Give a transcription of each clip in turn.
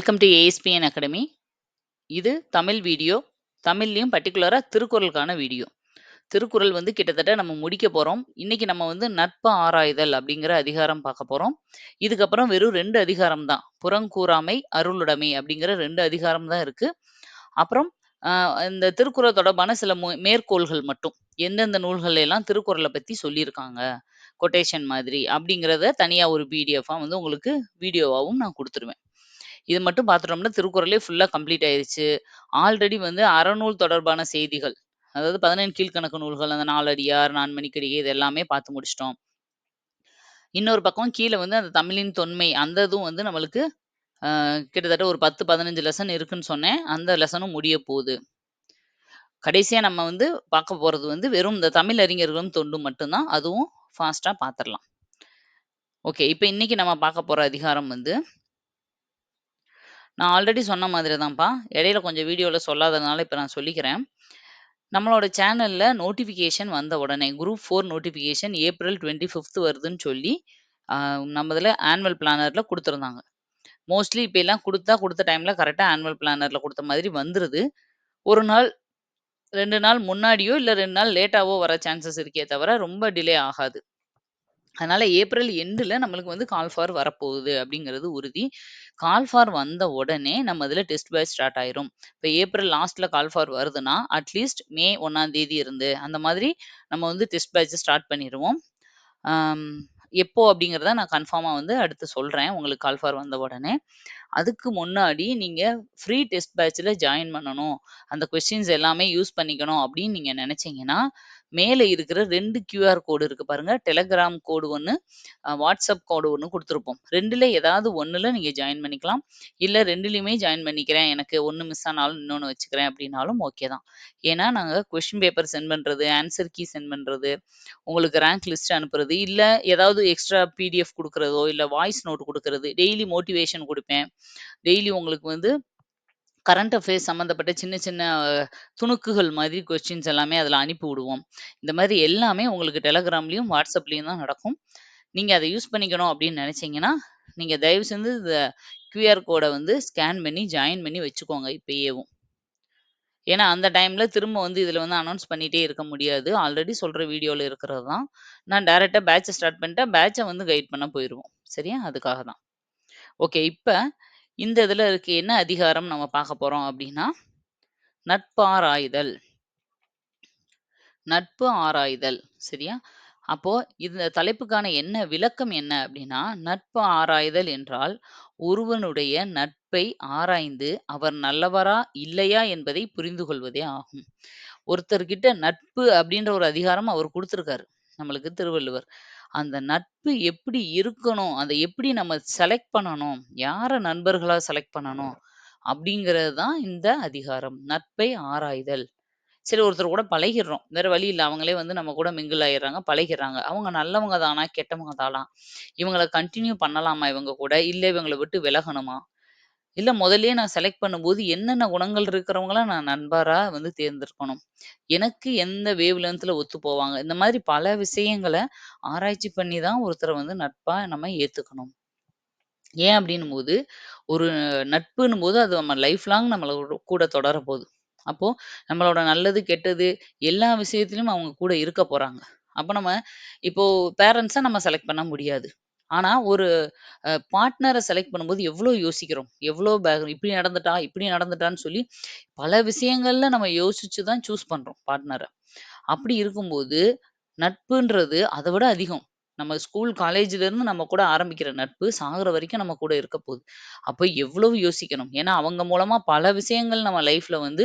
Welcome to ASPN academy. இது Tamil video. தமிழ்லையும் பர்டிகுலராக திருக்குறளுக்கான வீடியோ. திருக்குறள் வந்து கிட்டத்தட்ட நம்ம முடிக்க போறோம். இன்னைக்கு நம்ம வந்து நட்பு ஆராய்தல் அப்படிங்கிற அதிகாரம் பார்க்க போறோம். இதுக்கப்புறம் வெறும் ரெண்டு அதிகாரம் தான். புறங்கூறாமை, அருளுடைமை அப்படிங்கிற ரெண்டு அதிகாரம் தான் இருக்கு. அப்புறம் இந்த திருக்குறள் தொடர்பான சில மேற்கோள்கள் மட்டும். எந்தெந்த நூல்கள்ல எல்லாம் திருக்குறளை பற்றி சொல்லியிருக்காங்க. கொட்டேஷன் மாதிரி அப்படிங்கிறத தனியாக ஒரு பிடிஎஃபாக வந்து உங்களுக்கு வீடியோவாவும் நான் கொடுத்துருவேன் இது மட்டும் பார்த்துட்டோம்னா திருக்குறளே ஃபுல்லாக கம்ப்ளீட் ஆயிடுச்சு ஆல்ரெடி வந்து அறநூல் தொடர்பான செய்திகள். அதாவது 17 கீழ்க்கணக்கு நூல்கள். அந்த நாலடியார், நான்மணிக்கடிகை இது எல்லாமே பார்த்து முடிச்சிட்டோம் இன்னொரு பக்கம் கீழே வந்து அந்த தமிழின் தொன்மை அந்த இதுவும் வந்து நம்மளுக்கு கிட்டத்தட்ட ஒரு 10, 15 லெசன் இருக்குன்னு சொன்னேன். அந்த லெசனும் முடிய போகுது கடைசியாக நம்ம வந்து பார்க்க போகிறது வந்து வெறும் இந்த தமிழ் அறிஞர்களும் தொண்டும் மட்டும்தான் அதுவும் ஃபாஸ்ட்டாக பார்த்துடலாம் ஓகே. இப்போ இன்னைக்கு நம்ம பார்க்க போகிற அதிகாரம் வந்து நான் ஆல்ரெடி சொன்ன மாதிரி தான்ப்பா. இடையில கொஞ்சம் வீடியோல சொல்லாததுனால இப்போ நான் சொல்லிக்கிறேன். நம்மளோட சேனல்ல நோட்டிஃபிகேஷன் வந்த உடனே குரூப் ஃபோர் நோட்டிஃபிகேஷன் ஏப்ரல் 25த் வருதுன்னு சொல்லி, நம்ம இதில் ஆனுவல் பிளானர்ல கொடுத்துருந்தாங்க மோஸ்ட்லி இப்ப எல்லாம் கொடுத்தா குடுத்த டைம்ல கரெக்டாக ஆனுவல் பிளானர்ல கொடுத்த மாதிரி வந்துடுது ஒரு நாள், ரெண்டு நாள் முன்னாடியோ, இல்ல ரெண்டு நாள் லேட்டாவோ வர சான்சஸ் இருக்கே தவிர, ரொம்ப டிலே ஆகாது. அதனால ஏப்ரல் எண்டுல நம்மளுக்கு வந்து கால் ஃபார் வரப்போகுது அப்படிங்கிறது உறுதி. கால் ஃபார் வந்த உடனே நம்ம இதில் டெஸ்ட் பேட்ச் ஸ்டார்ட் ஆயிரும். இப்போ ஏப்ரல் லாஸ்ட்ல கால் ஃபார் வருதுன்னா, அட்லீஸ்ட் மே 1ஆம் தேதி இருந்து அந்த மாதிரி நம்ம வந்து டெஸ்ட் பேட்ச் ஸ்டார்ட் பண்ணிடுவோம் எப்போ அப்படிங்கிறத நான் கன்ஃபார்மாக வந்து அடுத்து சொல்றேன். உங்களுக்கு கால் ஃபார் வந்த உடனே. அதுக்கு முன்னாடி நீங்கள் ஃப்ரீ டெஸ்ட் பேட்ச்ல ஜாயின் பண்ணணும். அந்த கொஸ்டின்ஸ் எல்லாமே யூஸ் பண்ணிக்கணும் அப்படின்னு நீங்க நினைச்சீங்கன்னா, மேல இருக்கிற ரெண்டு கியூஆர் கோடு இருக்கு பாருங்க. டெலகிராம் கோடு ஒன்று வாட்ஸ்அப் கோடு ஒன்று கொடுத்துருப்போம் ரெண்டுல ஏதாவது ஒண்ணுல நீங்க ஜாயின் பண்ணிக்கலாம். இல்ல 2லயுமே ஜாயின் பண்ணிக்கிறேன். எனக்கு ஒன்று மிஸ் ஆனாலும் இன்னொன்னு வச்சுக்கிறேன் அப்படின்னாலும் ஓகே தான். ஏன்னா நாங்க கொஷின் பேப்பர் சென்ட் பண்றது, ஆன்சர் கீ சென்ட் பண்றது, உங்களுக்கு ரேங்க் லிஸ்ட் அனுப்புறது, இல்லை ஏதாவது எக்ஸ்ட்ரா பிடிஎஃப் கொடுக்குறதோ இல்ல வாய்ஸ் நோட் கொடுக்கறது டெய்லி மோட்டிவேஷன் கொடுப்பேன் டெய்லி உங்களுக்கு வந்து கரண்ட் அஃபேர்ஸ் சம்மந்தப்பட்ட சின்ன சின்ன துணுக்குகள் மாதிரி கொஸ்டின்ஸ் எல்லாமே அதுல அனுப்பி விடுவோம். இந்த மாதிரி எல்லாமே உங்களுக்கு டெலகிராம்லயும், வாட்ஸ்அப்லயும் தான் நடக்கும். நீங்க அதை யூஸ் பண்ணிக்கணும் அப்படின்னு நினச்சிங்கன்னா நீங்க தயவு செஞ்சு இந்த கியூஆர் கோடை வந்து ஸ்கேன் பண்ணி ஜாயின் பண்ணி வச்சுக்கோங்க இப்போயேவும் ஏன்னா அந்த டைம்ல திரும்ப வந்து இதுல வந்து அனௌன்ஸ் பண்ணிகிட்டே இருக்க முடியாது. ஆல்ரெடி சொல்ற வீடியோவில் இருக்கிறது தான். நான் டேரெக்டாக பேட்சை ஸ்டார்ட் பண்ணிட்டேன். பேட்சை வந்து கைட் பண்ண போயிடுவோம் சரியா? அதுக்காக தான். ஓகே. இப்போ இந்த இதுல இருக்கு என்ன அதிகாரம் நம்ம பார்க்க போறோம் அப்படின்னா, நட்பாராய்தல். நட்பு ஆராய்தல். சரியா? அப்போ இந்த தலைப்புக்கான என்ன விளக்கம் என்ன அப்படின்னா, நட்பு ஆராய்தல் என்றால், ஒருவனுடைய நட்பை ஆராய்ந்து அவர் நல்லவரா, இல்லையா என்பதை புரிந்து கொள்வதே ஆகும். ஒருத்தர்கிட்ட நட்பு அப்படின்ற ஒரு அதிகாரம் அவர் கொடுத்திருக்காரு நம்மளுக்கு திருவள்ளுவர். அந்த நட்பு எப்படி இருக்கணும்? அத எப்படி நம்ம செலக்ட் பண்ணணும்? யார நண்பர்களா செலக்ட் பண்ணணும்? அப்படிங்கிறது தான் இந்த அதிகாரம். நட்பை ஆராய்தல். சரி ஒருத்தர் கூட பழகிர்றோம். வேற வழி இல்ல. அவங்களே வந்து நம்ம கூட மிங்கிள் ஆயிர்றாங்க, பழகிர்றாங்க. அவங்க நல்லவங்க தானா? கெட்டவங்க தானா? இவங்கள கன்டின்யூ பண்ணலாமா இவங்க கூட? இல்ல இவங்கள விட்டு விலகணுமா? இல்ல முதல்லயே நான் செலக்ட் பண்ணும்போது என்னென்ன குணங்கள் இருக்கிறவங்கள நான் நண்பரா வந்து தேர்ந்தெடுக்கணும். எனக்கு எந்த வேவ் லென்த்ல ஒத்து போவாங்க. இந்த மாதிரி பல விஷயங்கள ஆராய்ச்சி பண்ணி தான் ஒருத்தர வந்து நட்பா நம்ம ஏத்துக்கணும். ஏன் அப்படின்னும்போது, ஒரு நட்புன்னும்போது அது நம்ம லைஃப் லாங் நம்மளோட கூட தொடர அப்போ நம்மளோட நல்லது, கெட்டது எல்லா விஷயத்திலும் அவங்க கூட இருக்க போறாங்க. அப்ப நம்ம இப்போ பேரன்ட்ஸ நம்ம செலக்ட் பண்ண முடியாது. ஆனா ஒரு அ பார்ட்னர செலக்ட் பண்ணும்போது எவ்ளோ யோசிக்கிறோம். எவ்ளோ பேக் இப்படி நடந்துட்டா, இப்படி நடந்துட்டான்னு சொல்லி பல விஷயங்கள்ல நம்ம யோசிச்சு தான் சூஸ் பண்றோம் பார்ட்னர. அப்படி இருக்கும்போது, நட்புன்றது அத விட அதிகம். நம்ம ஸ்கூல், காலேஜ்ல இருந்து நம்ம கூட ஆரம்பிக்கிற நட்பு சாகுற வரைக்கும் நம்ம கூட இருக்க போகுது. அப்ப எவ்வளவு யோசிக்கணும். ஏன்னா அவங்க மூலமா பல விஷயங்கள் நம்ம லைஃப்ல வந்து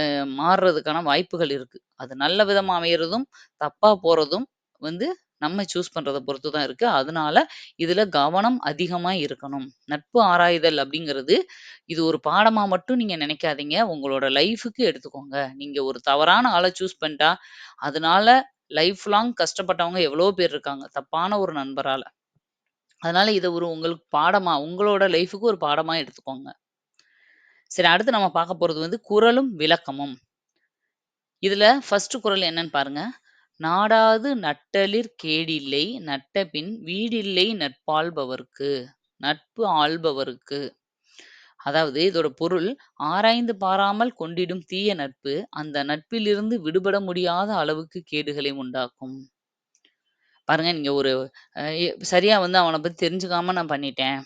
அ மாறுறதுக்கான வாய்ப்புகள் இருக்கு. அது நல்ல விதமா அமையறதும், தப்பா போறதும் வந்து நம்ம சூஸ் பண்றதை பொறுத்து தான் இருக்கு. அதனால இதுல கவனம் அதிகமா இருக்கணும். நட்பு ஆராய்தல் அப்படிங்கிறது, இது ஒரு பாடமா மட்டும் நீங்க நினைக்காதீங்க. உங்களோட லைஃபுக்கு எடுத்துக்கோங்க. நீங்க ஒரு தவறான ஆள சூஸ் பண்ணிட்டா, அதனால லைஃப் லாங் கஷ்டப்பட்டவங்க எவ்வளோ பேர் இருக்காங்க. தப்பான ஒரு நண்பரால. அதனால இத ஒரு உங்களுக்கு பாடமா உங்களோட லைஃபுக்கு ஒரு பாடமா எடுத்துக்கோங்க. சரி அடுத்து நம்ம பார்க்க போறது வந்து குரலும் விளக்கமும். இதுல ஃபர்ஸ்ட் குரல் என்னன்னு பாருங்க. நாடாது நட்டலிற் கேடில்லை நட்டபின் வீடில்லை நட்பாள்பவர்க்கு. நட்பு ஆள்பவருக்கு. அதாவது இதோட பொருள், "ஆராய்ந்து பாராமல் கொண்டிடும் தீய நட்பு, அந்த நட்பிலிருந்து விடுபட முடியாத அளவுக்கு கேடுகளை உண்டாக்கும்." பாருங்க நீங்க ஒரு அ எ சரியா வந்து அவன பத்தி தெரிஞ்சுக்காம நான் பண்ணிட்டேன்.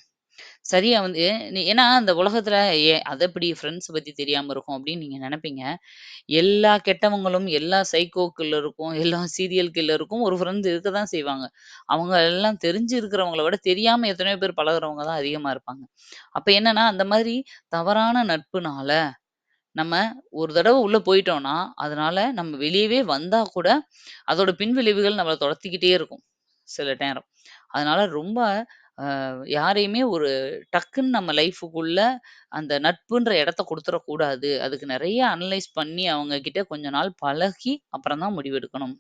சரியா வந்து நீ ஏன்னா அந்த உலகத்துல ஏ அது எப்படி ஃப்ரெண்ட்ஸ் பத்தி தெரியாம இருக்கும் அப்படின்னு நீங்க நினைப்பீங்க எல்லா கெட்டவங்களும், எல்லா சைக்கோ கில்லருக்கும், எல்லா சீரியல் கில்லருக்கும் ஒரு ஃப்ரெண்ட் இருக்க தான் செய்வாங்க. அவங்க எல்லாம் தெரிஞ்சு இருக்கிறவங்கள விட தெரியாம எத்தனையோ பேர் பழகுறவங்க தான் அதிகமா இருப்பாங்க. அப்ப என்னன்னா, அந்த மாதிரி தவறான நட்புனால நம்ம ஒரு தடவ உள்ள போயிட்டோம்னா, அதனால நம்ம வெளியவே வந்தா கூட, அதோட பின்விளைவுகள் நம்மள தொடத்திக்கிட்டே இருக்கும். சில நேரம். அதனால ரொம்ப அ யாரையுமே ஒரு டக்குன்னு நம்ம லைஃபுக்குள்ள அந்த நட்புன்ற இடத்த குடுத்துறக்கூடாது. அதுக்கு நெறைய அனலைஸ் பண்ணி அவங்க கிட்ட கொஞ்ச நாள் பழகி, அப்புறம் தான் முடிவெடுக்கணும்.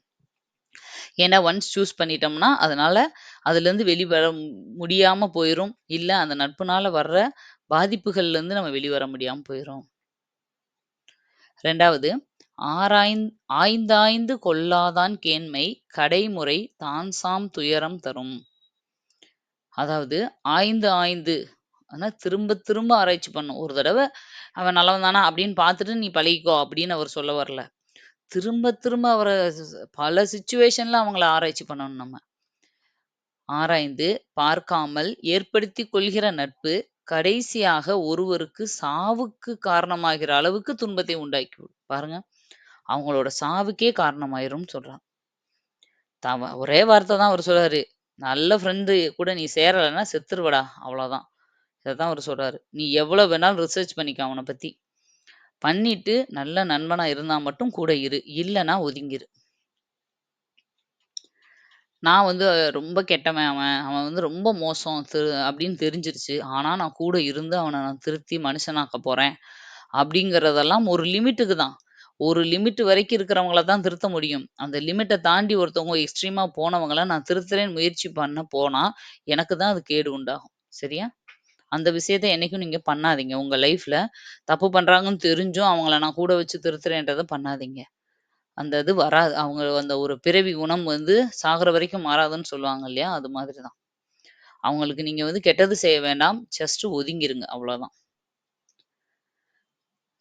ஏன்னா ஒன்ஸ் சூஸ் பண்ணிட்டோம்னா, அதனால அதுலருந்து வெளிவர முடியாம போயிரும். இல்ல அந்த நட்புனால வர்ற பாதிப்புகள்லருந்து நம்ம வெளிவர முடியாம போயிரும். 2வது ஆராய்ந் "ஆய்ந்தாய்ந்து கொள்ளாதான் கேண்மை, கடைமுறை தான்சாம் துயரம் தரும்." அதாவது ஆய்ந்து ஆய்ந்து ஆனா திரும்ப திரும்ப ஆராய்ச்சி பண்ணும் ஒரு தடவ அவன் நல்லவன் தானா அப்படின்னு பார்த்துட்டு நீ பழகிக்கோ அப்படின்னு அவர் சொல்ல வரல. திரும்ப திரும்ப அவர பல சிச்சுவேஷன்ல அவங்கள ஆராய்ச்சி பண்ணணும் நம்ம. ஆராய்ந்து, பார்க்காமல் ஏற்படுத்திக் கொள்கிற நட்பு, கடைசியாக ஒருவருக்கு சாவுக்கு காரணமாகிற அளவுக்கு துன்பத்தை உண்டாக்கிவிடும். பாருங்க. அவங்களோட சாவுக்கே காரணமாயிரும்னு சொல்றான். தவ ஒரே வார்த்த தான் அவரு சொல்றாரு. நல்ல ஃப்ரெண்டு கூட நீ சேரலைன்னா செத்துருவடா! அவ்வளோதான். இததான் அவர் சொல்றாரு. நீ எவ்வளோ வேணாலும் ரிசர்ச் பண்ணிக்க அவனை பத்தி. பண்ணிட்டு நல்ல நண்பனா இருந்தா மட்டும் கூட இரு. இல்லைன்னா ஒதுங்கிரு. நான் வந்து ரொம்ப கெட்டவன் அவன். அவன் வந்து ரொம்ப மோசம் திரு அப்படின்னு தெரிஞ்சிருச்சு. ஆனால் நான் கூட இருந்து அவனை நான் திருத்தி மனுஷனாக்க போறேன். அப்படிங்கிறதெல்லாம் ஒரு லிமிட்டுக்கு தான். ஒரு லிமிட் வரைக்கும் இருக்கிறவங்கள தான் திருத்த முடியும். அந்த லிமிட்ட தாண்டி ஒருத்தவங்க எக்ஸ்ட்ரீமா போனவங்கள நான் திருத்துறேன்னு முயற்சி பண்ண போனா, எனக்கு தான் அது கேடு உண்டாகும். சரியா? அந்த விஷயத்த என்னைக்கும் நீங்க பண்ணாதீங்க. உங்க லைஃப்ல தப்பு பண்றாங்கன்னு தெரிஞ்சும் அவங்கள நான் கூட வச்சு திருத்துறேன்றத பண்ணாதீங்க. அந்த இது வராது. அவங்க அந்த ஒரு பிறவி குணம் வந்து சாகுற வரைக்கும் மாறாதுன்னு சொல்லுவாங்க இல்லையா? அது மாதிரி தான். அவங்களுக்கு நீங்க வந்து கெட்டது செய்ய வேண்டாம். ஜஸ்ட் ஒதுங்கிருங்க. அவ்வளோதான்.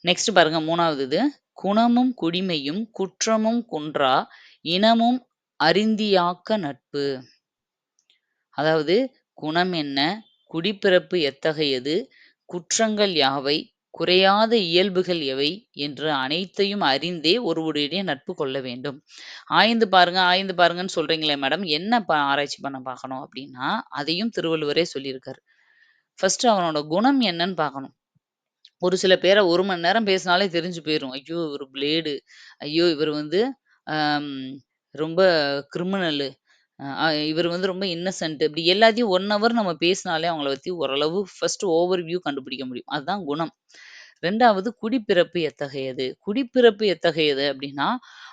நெக்ஸ்ட் பாருங்க 3வது இது. "குணமும் குடிமையும் குற்றமும் குன்றா இனமும் அறிந்தியாக்க நட்பு." அதாவது குணம் என்ன? குடிப்பிறப்பு எத்தகையது? குற்றங்கள் யாவை? குறையாத இயல்புகள் எவை? என்று அனைத்தையும் அறிந்தே ஒருவருடைய நட்பு கொள்ள வேண்டும். ஆய்ந்து பாருங்க, ஆய்ந்து பாருங்கன்னு சொல்றீங்களே மேடம், என்ன ப ஆராய்ச்சி பண்ண பார்க்கணும் அப்படின்னா, அதையும் திருவள்ளுவரே சொல்லியிருக்காரு. ஃபர்ஸ்ட் அவனோட குணம் என்னன்னு பார்க்கணும். ஒரு சில பேர 1 மணி நேரம் பேசினாலே தெரிஞ்சு போயிரும். ஐயோ! இவரு பிளேடு. ஐயோ! இவரு வந்து அம் ரொம்ப கிரிமினலு. அ இவரு வந்து ரொம்ப இன்னசென்ட். இப்படி எல்லாத்தையும் 1 ஹவர் நம்ம பேசினாலே அவங்கள பத்தி ஓரளவு ஃபர்ஸ்ட் ஓவர் வியூ கண்டுபிடிக்க முடியும். அதுதான் குணம். 2வது குடிப்பிறப்பு எத்தகையது? குடிப்பிறப்பு எத்தகையது அப்படின்னா,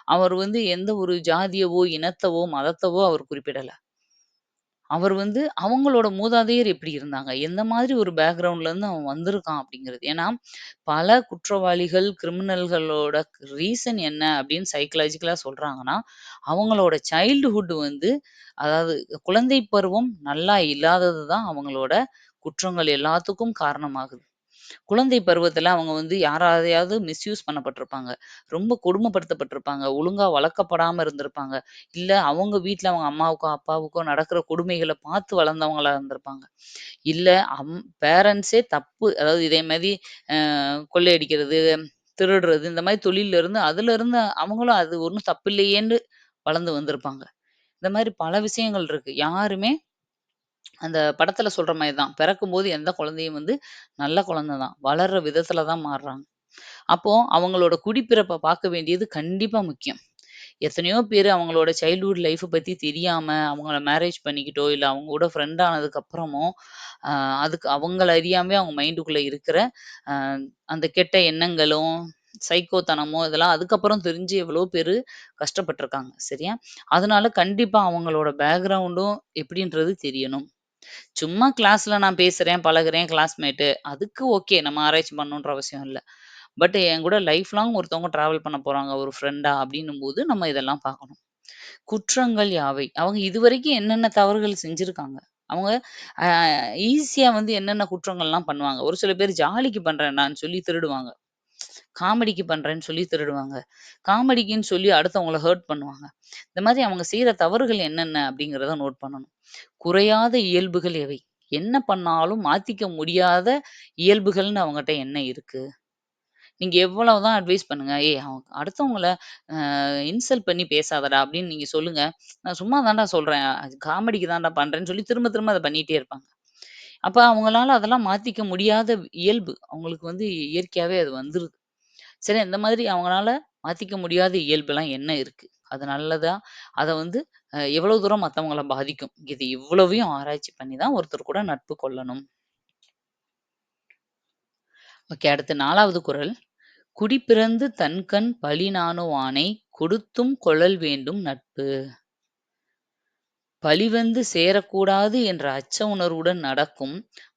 அவர் வந்து எந்த ஒரு ஜாதியவோ, இனத்தவோ, மதத்தவோ அவர் குறிப்பிடல. அவர் வந்து அவங்களோட மூதாதையர் எப்படி இருந்தாங்க? எந்த மாதிரி ஒரு பேக்கிரவுண்ட்லேருந்து அவன் வந்திருக்கான் அப்படிங்கிறது. ஏன்னா, பல குற்றவாளிகள், கிரிமினல்களோட ரீசன் என்ன அப்படின்னு சைக்காலஜிக்கலா சொல்றாங்கன்னா, அவங்களோட சைல்டுஹுட் வந்து அதாவது குழந்தை பருவம் நல்லா இல்லாதது தான் அவங்களோட குற்றங்கள் எல்லாத்துக்கும் காரணமாகுது. குழந்தை பருவத்தில அவங்க வந்து யாராலயாவது மிஸ்யூஸ் பண்ணப்பட்டிருப்பாங்க. ரொம்ப கொடுமைப்படுத்தப்பட்டிருப்பாங்க. ஒழுங்கா வளர்க்கப்படாம இருந்திருப்பாங்க. இல்ல அவங்க வீட்ல அவங்க அம்மாவுக்கோ, அப்பாவுக்கோ நடக்கிற கொடுமைகள பார்த்து வளர்ந்தவங்களா இருந்திருப்பாங்க. இல்ல அம் பேரண்ட்ஸே தப்பு அதாவது இதே மாரி அ கொள்ளையடிக்கிறது, திருடுறது இந்த மாரி தொழில்ல இருந்து அதிலிருந்து அவங்களும் அது ஒண்ணும் தப்பில்லையேன்னு வளர்ந்து வந்திருப்பாங்க. இந்த மாரி பல விஷயங்கள் இருக்கு. யாருமே அந்த படத்துல சொல்ற மாரி தான். பிறக்கும்போது எந்த குழந்தையும் வந்து நல்ல குழந்தை தான். வளர்ற விதத்துல தான் மாறுறாங்க. அப்போ அவங்களோட குடிப்பிறப்ப பார்க்க வேண்டியது கண்டிப்பா முக்கியம். எத்தனையோ பேரு அவங்களோட சைல்ட்ஹுட் லைஃப் பத்தி தெரியாம, அவங்கள மேரேஜ் பண்ணிக்கிட்டோ, இல்ல அவங்க கூட ஃப்ரெண்ட் ஆனதுக்கு அப்புறமோ, அ அதுக்கு அவங்கள அறியாமயே அவங்க மைண்டுக்குள்ள இருக்கிற அ அந்த கெட்ட எண்ணங்களும், சைக்கோத்தனமோ இதெல்லாம் அதுக்கப்புறம் தெரிஞ்சு எவ்வளோ பேரு கஷ்டப்பட்டிருக்காங்க சரியா? அதனால கண்டிப்பா அவங்களோட பேக்ரவுண்டும் எப்படின்றது தெரியணும். சும்மா கிளாஸ்ல நான் பேசுறேன், பழகுறேன், கிளாஸ்மேட்டு. அதுக்கு ஓகே. நம்ம ஆராய்ச்சி பண்ணணுன்ற அவசியம் இல்ல. பட் என் கூட லைஃப் லாங் ஒருத்தவங்க டிராவல் பண்ண போறாங்க ஒரு ஃப்ரெண்டா அப்படின்னும் போது நம்ம இதெல்லாம் பார்க்கணும். குற்றங்கள் யாவை? அவங்க இதுவரைக்கும் என்னென்ன தவறுகள் செஞ்சிருக்காங்க? அவங்க ஈஸியா வந்து என்னென்ன குற்றங்கள்லாம் பண்ணுவாங்க. ஒரு சில பேர் ஜாலிக்கு பண்றேன்டான்னு சொல்லி திருடுவாங்க. காமெடிக்கு பண்றேன்னு சொல்லி திருடுவாங்க. காமெடிக்குன்னு சொல்லி அடுத்தவங்கள ஹர்ட் பண்ணுவாங்க. இந்த மாதிரி அவங்க செய்ற தவறுகள் என்னென்ன அப்படிங்கிறத நோட் பண்ணணும். குறையாத இயல்புகள் எவை? என்ன பண்ணாலும் மாத்திக்க முடியாத இயல்புகள்னு அவங்கட்ட என்ன இருக்கு? நீங்க எவ்வளவுதான் அட்வைஸ் பண்ணுங்க. "ஏய் அவன் அடுத்தவங்கள அ இன்சல்ட் பண்ணி பேசாதடா" அப்படின்னு நீங்க சொல்லுங்க. "நான் சும்மா தான்டா சொல்றேன். அது காமெடிக்கு தான்டா பண்றேன்னு" சொல்லி திரும்ப திரும்ப அத பண்ணிட்டே இருப்பாங்க. அப்ப அவங்களால அதெல்லாம் மாத்திக்க முடியாத இயல்பு. அவங்களுக்கு வந்து இயற்கையாவே அது வந்துருது. சரி இந்த மாதிரி அவங்கனால மாத்திக்க முடியாத இயல்புலாம் என்ன இருக்கு? அது நல்லதா? அத வந்து அ எவ்வளவு தூரம் மத்தவங்கள பாதிக்கும்? இது இவ்வளவையும் ஆராய்ச்சி பண்ணி தான் ஒருத்தர் கூட நட்பு கொள்ளணும். ஓகே. அடுத்து 4வது குறள். "குடிப்பிறந்து தன்கண் பழி நாணுவானை கொடுத்தும் கொளல் வேண்டும் நட்பு." பழி வந்து சேரக்கூடாது என்ற அச்ச உணர்வுடன் நடக்கும்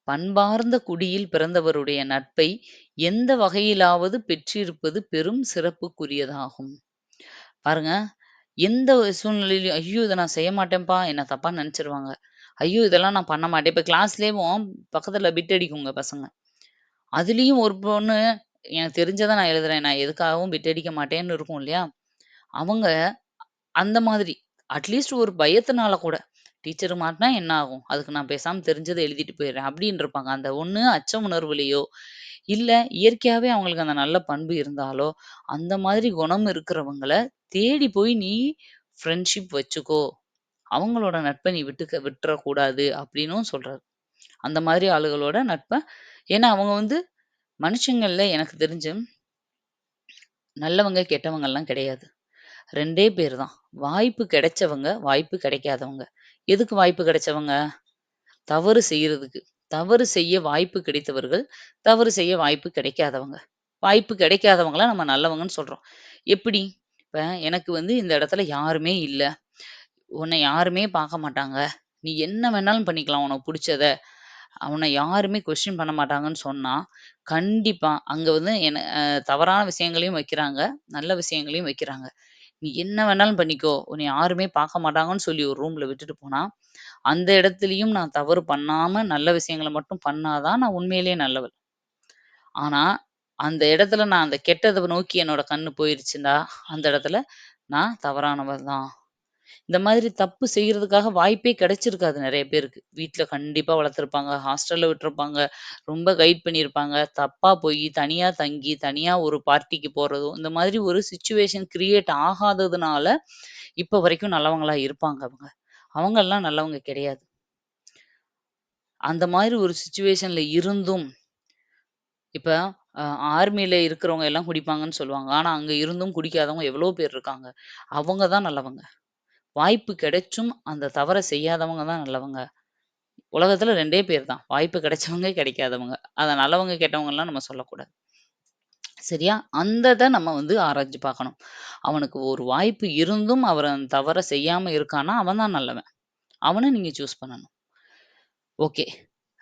பண்பார்ந்த குடியில் பிறந்தவருடைய நட்பை எந்த வகையிலாவது பெற்றிருப்பது பெரும் சிறப்புக்குரியதாகும். பாருங்க, எந்த ஒரு சூழ்நிலையிலும் "ஐயோ! இதை நான் செய்ய மாட்டேன்ப்பா. என்ன தப்பா நினச்சிருவாங்க ஐயோ! இதெல்லாம் நான் பண்ண மாட்டேன்." இப்ப கிளாஸ்லயும் பக்கத்துல பிட் அடிக்குங்க பசங்க. அதுலயும் ஒரு பொண்ணு, "எனக்கு தெரிஞ்சதை நான் எழுதுறேன். நான் எதுக்காகவும் பிட் அடிக்க மாட்டேன்னு" இருக்கும் இல்லையா? அவங்க அந்த மாதிரி. அட்லீஸ்ட் ஒரு பயத்தினால கூட, "டீச்சர் மாட்டினா என்ன ஆகும்? அதுக்கு நான் பேசாம தெரிஞ்சதை எழுதிட்டு போயிடுறேன்." அப்படின்னு இருப்பாங்க. அந்த ஒண்ணு அச்ச உணர்வுலையோ இல்ல இயற்கையாவே அவங்களுக்கு அந்த நல்ல பண்பு இருந்தாலோ, அந்த மாதிரி குணம் இருக்கிறவங்கள தேடி போய் நீ ஃப்ரெண்ட்ஷிப் வச்சுக்கோ. அவங்களோட நட்ப நீ விட்டுக்க விட்டுறக்கூடாது அப்படின்னும் சொல்றாரு. அந்த மாதிரி ஆளுகளோட நட்ப ஏன்னா அவங்க வந்து மனுஷங்கள்ல எனக்கு தெரிஞ்சு நல்லவங்க, கெட்டவங்கெல்லாம் கிடையாது. ரெண்டே பேர் தான். வாய்ப்பு கிடைச்சவங்க, வாய்ப்பு கிடைக்காதவங்க. எதுக்கு வாய்ப்பு கிடைச்சவங்க? தவறு செய்யறதுக்கு தவறு செய்ய வாய்ப்பு கிடைத்தவர்கள், தவறு செய்ய வாய்ப்பு கிடைக்காதவங்க. வாய்ப்பு கிடைக்காதவங்களாம் நம்ம நல்லவங்கன்னு சொல்றோம். எப்படி? இப்ப எனக்கு வந்து இந்த இடத்துல யாருமே இல்ல. உன்ன யாருமே பார்க்க மாட்டாங்க. நீ என்ன வேணாலும் பண்ணிக்கலாம் உனக்கு புடிச்சத. அவனை யாருமே கொஸ்டின் பண்ண மாட்டாங்கன்னு சொன்னா, கண்டிப்பா அங்க வந்து என்ன தவறான விஷயங்களையும் வைக்கிறாங்க, நல்ல விஷயங்களையும் வைக்கிறாங்க. நீ என்ன வேணாலும் பண்ணிக்கோ. உன்னை யாருமே பார்க்க மாட்டாங்கன்னு சொல்லி ஒரு ரூம்ல விட்டுட்டு போனா, அந்த இடத்துலயும் நான் தவறு பண்ணாம நல்ல விஷயங்கள மட்டும் பண்ணா தான் நான் உண்மையிலேயே நல்லவள். ஆனா, அந்த இடத்துல நான் அந்த கெட்டத நோக்கி என்னோட கண்ணு போயிருச்சுன்னா, அந்த இடத்துல நான் தவறானவள் தான். இந்த மாதிரி தப்பு செய்றதுக்காக வாய்ப்பே கிடைச்சிருக்காது நெறைய பேருக்கு. வீட்ல கண்டிப்பா வளர்த்துருப்பாங்க, ஹாஸ்டல்ல விட்டுருப்பாங்க, ரொம்ப கைட் பண்ணியிருப்பாங்க. தப்பா போயி தனியா தங்கி, தனியா ஒரு பார்ட்டிக்கு போறதோ, இந்த மாதிரி ஒரு சிச்சுவேஷன் கிரியேட் ஆகாததுனால, இப்ப வரைக்கும் நல்லவங்களா இருப்பாங்க அவங்க. அவங்கலாம் நல்லவங்க கிடையாது. அந்த மாதிரி ஒரு சிச்சுவேஷன்ல இருந்தும், இப்ப அ ஆர்மில இருக்கிறவங்க எல்லாம் குடிப்பாங்கன்னு சொல்லுவாங்க. ஆனா, அங்க இருந்தும் குடிக்காதவங்க எவ்வளோ பேர் இருக்காங்க. அவங்க தான் நல்லவங்க. வாய்ப்பு கிடைச்சும் அந்த தவறை செய்யாதவங்க தான் நல்லவங்க. உலகத்துல ரெண்டே பேர் தான். வாய்ப்பு கிடைச்சவங்க, கிடைக்காதவங்க. அதை நல்லவங்க, கெட்டவங்கலாம் நம்ம சொல்லக்கூடாது. சரியா? அந்த நம்ம வந்து ஆராய்ஞ்சு பார்க்கணும். அவனுக்கு ஒரு வாய்ப்பு இருந்தும் அவரு அந்த தவற செய்யாம இருக்கான்னா, அவன் தான் நல்லவன். அவனை நீங்க சூஸ் பண்ணணும். ஓகே.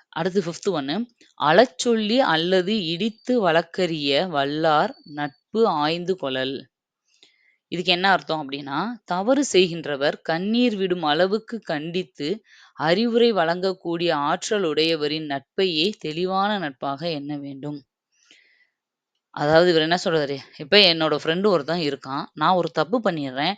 அடுத்து ஃபிஃப்த் ஒன்னு. அழச்சொல்லி அல்லது இடித்து வழக்கறிய வல்லார் நட்பு ஆய்ந்து கொளல்." இதுக்கு என்ன அர்த்தம் அப்படின்னா தவறு செய்கின்றவர் கண்ணீர் விடும் அளவுக்கு கண்டித்து, அறிவுரை வழங்கக்கூடிய ஆற்றல் உடையவரின் நட்பையே தெளிவான நட்பாக எண்ண வேண்டும். அதாவது இவர் என்ன சொல்றாரு, இப்ப என்னோட ஃப்ரெண்டு ஒருத்தன் இருக்கான். நான் ஒரு தப்பு பண்ணிடுறேன்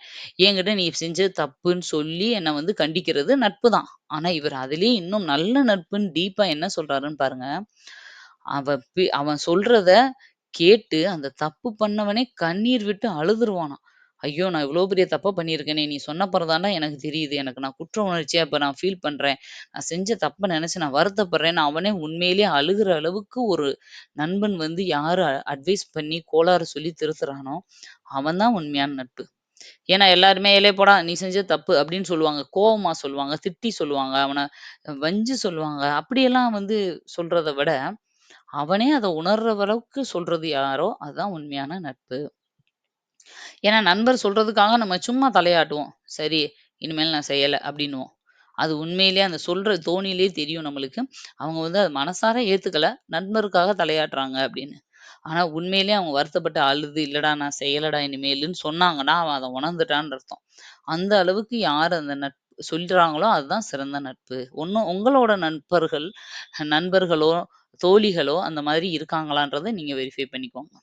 என்கிட்ட நீ செஞ்சது தப்புன்னு சொல்லி என்ன வந்து கண்டிக்கிறது நட்பு தான். ஆனா இவர் அதுலேயே இன்னும் நல்ல நட்புன்னு டீப்பா என்ன சொல்றாருன்னு பாருங்க. அவன் அவன் சொல்றத கேட்டு அந்த தப்பு பண்ணவனே கண்ணீர் விட்டு அழுதுருவானான் ஐயோ! நான் இவ்ளோ பெரிய தப்ப பண்ணியிருக்கேனே! நீ சொன்னப்பறம் தான்டா எனக்கு தெரியுது. எனக்கு நான் குற்ற உணர்ச்சியா இப்ப நான் ஃபீல் பண்றேன். நான் செஞ்ச தப்ப நெனச்சு நான் வருத்தப்படுறேன்னு அவனே உண்மையிலேயே அழுகுற அளவுக்கு ஒரு நண்பன் வந்து யாரு அ அட்வைஸ் பண்ணி கோளாறு சொல்லி திருத்துறானோ, அவன் தான் உண்மையான நட்பு. ஏன்னா எல்லாருமே "ஏலே போடா! நீ செஞ்சது தப்பு" அப்படின்னு சொல்லுவாங்க. கோவமா சொல்லுவாங்க, திட்டி சொல்லுவாங்க, அவன வஞ்சு சொல்லுவாங்க. அப்படியெல்லாம் வந்து சொல்றத விட, அவனே அத உணர்ற அளவுக்கு சொல்றது யாரோ, அதுதான் உண்மையான நட்பு. ஏன்னா நண்பர் சொல்றதுக்காக நம்ம சும்மா தலையாட்டுவோம். சரி, இனிமேல் நான் செய்யல அப்படின்னுவோம். அது உண்மையிலேயே அந்த சொல்ற தோணியிலேயே தெரியும் நம்மளுக்கு. அவங்க வந்து அத மனசார ஏத்துக்கல. நண்பருக்காக தலையாட்டுறாங்க அப்படின்னு. ஆனா உண்மையிலேயே அவங்க வருத்தப்பட்டு அழுது, "இல்லடா நான் செய்யலடா இனிமேலுன்னு" சொன்னாங்கன்னா, அவன் அத உணர்ந்துட்டான்னு அர்த்தம். அந்த அளவுக்கு யார் அந்த நட்பு சொல்றாங்களோ அதுதான் சிறந்த நட்பு. ஒண்ணும் உங்களோட நண்பர்கள், நண்பர்களோ, தோழிகளோ அந்த மாதிரி இருக்காங்களான்றத நீங்க வெரிஃபை பண்ணிக்கோங்க.